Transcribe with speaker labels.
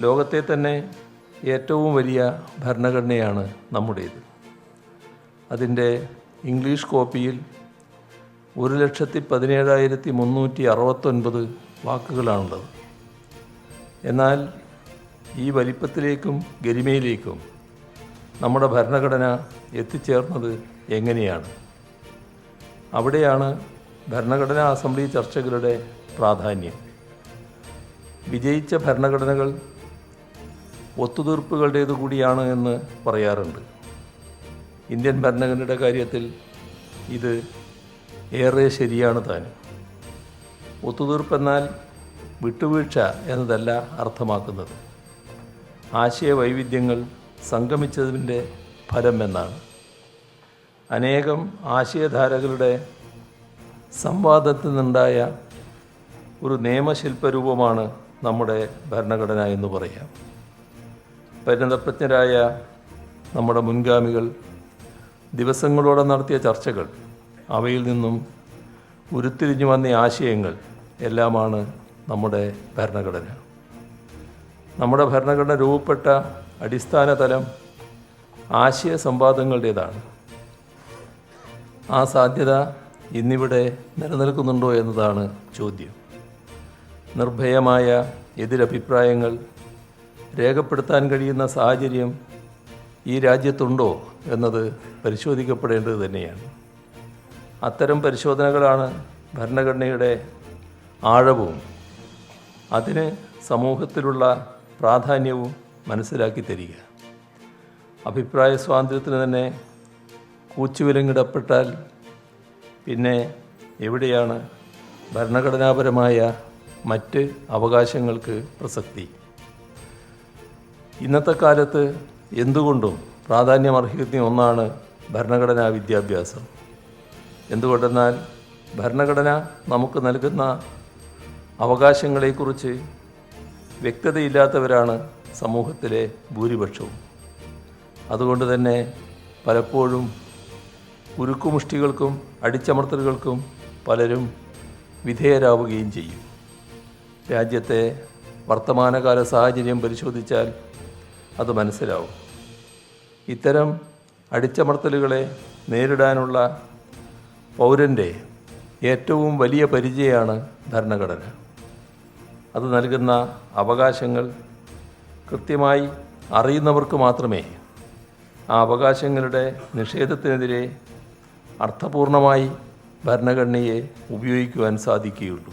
Speaker 1: ലോകത്തെ തന്നെ ഏറ്റവും വലിയ ഭരണഘടനയാണ് നമ്മുടേത്. അതിന്റെ ഇംഗ്ലീഷ് കോപ്പിയിൽ ഒരു ലക്ഷത്തി പതിനേഴായിരത്തി മുന്നൂറ്റി അറുപത്തൊൻപത് വാക്കുകളാണുള്ളത്. എന്നാൽ ഈ വലിപ്പത്തിലേക്കും ഗരിമയിലേക്കും നമ്മുടെ ഭരണഘടന എത്തിച്ചേർന്നത് എങ്ങനെയാണ്? അവിടെയാണ് ഭരണഘടനാ അസംബ്ലി ചർച്ചകളുടെ പ്രാധാന്യം. വിജയിച്ച ഭരണഘടനകൾ ഒത്തുതീർപ്പുകളുടേതു കൂടിയാണ് എന്ന് പറയാറുണ്ട്. ഇന്ത്യൻ ഭരണഘടനയുടെ കാര്യത്തിൽ ഇത് ഏറെ ശരിയാണ് താനും. ഒത്തുതീർപ്പെന്നാൽ വിട്ടുവീഴ്ച എന്നതല്ല അർത്ഥമാക്കുന്നത്. ആശയവൈവിധ്യങ്ങൾ സംഗമിച്ചതിന്റെ ഫലം എന്നാണ്. അനേകം ആശയധാരകളുടെ സംവാദത്തിൽ നിന്നുണ്ടായ ഒരു നിയമശില്പരൂപമാണ് നമ്മുടെ ഭരണഘടന എന്ന് പറയാം. പരിണതപ്രജ്ഞരായ നമ്മുടെ മുൻഗാമികൾ ദിവസങ്ങളോടെ നടത്തിയ ചർച്ചകൾ അവയിൽ നിന്നും ഉരുത്തിരിഞ്ഞു വന്ന ആശയങ്ങൾ എല്ലാമാണ് നമ്മുടെ ഭരണഘടന. നമ്മുടെ ഭരണഘടന രൂപപ്പെട്ട അടിസ്ഥാന തലം ആശയ സംവാദങ്ങളുടേതാണ്. ആ സാധ്യത ഇന്നിവിടെ നിലനിൽക്കുന്നുണ്ടോ എന്നതാണ് ചോദ്യം. നിർഭയമായ എതിരഭിപ്രായങ്ങൾ രേഖപ്പെടുത്താൻ കഴിയുന്ന സാഹചര്യം ഈ രാജ്യത്തുണ്ടോ എന്നത് പരിശോധിക്കപ്പെടേണ്ടത് തന്നെയാണ്. അത്തരം പരിശോധനകളാണ് ഭരണഘടനയുടെ ആഴവും അതിന് സമൂഹത്തിലുള്ള പ്രാധാന്യവും മനസ്സിലാക്കി തരിക. അഭിപ്രായ സ്വാതന്ത്ര്യത്തിന് തന്നെ കൂച്ചുവിലങ്ങിടപ്പെട്ടാൽ പിന്നെ എവിടെയാണ് ഭരണഘടനാപരമായ മറ്റ് അവകാശങ്ങൾക്ക് പ്രസക്തി? ഇന്നത്തെ കാലത്ത് എന്തുകൊണ്ടും പ്രാധാന്യമർഹിക്കുന്ന ഒന്നാണ് ഭരണഘടനാ വിദ്യാഭ്യാസം. എന്തുകൊണ്ടെന്നാൽ ഭരണഘടന നമുക്ക് നൽകുന്ന അവകാശങ്ങളെക്കുറിച്ച് വ്യക്തതയില്ലാത്തവരാണ് സമൂഹത്തിലെ ഭൂരിപക്ഷവും. അതുകൊണ്ട് തന്നെ പലപ്പോഴും ഉരുക്കുമുഷ്ടികൾക്കും അടിച്ചമർത്തലുകൾക്കും പലരും വിധേയരാവുകയും ചെയ്യും. രാജ്യത്തെ വർത്തമാനകാല സാഹചര്യം പരിശോധിച്ചാൽ അത് മനസ്സിലാവും. ഇത്തരം അടിച്ചമർത്തലുകളെ നേരിടാനുള്ള പൗരന്റെ ഏറ്റവും വലിയ പരിചയമാണ് ഭരണഘടന. അത് നൽകുന്ന അവകാശങ്ങൾ കൃത്യമായി അറിയുന്നവർക്ക് മാത്രമേ ആ അവകാശങ്ങളുടെ നിഷേധത്തിനെതിരെ അർത്ഥപൂർണമായി ഭരണഘടനയെ ഉപയോഗിക്കുവാൻ സാധിക്കുകയുള്ളൂ.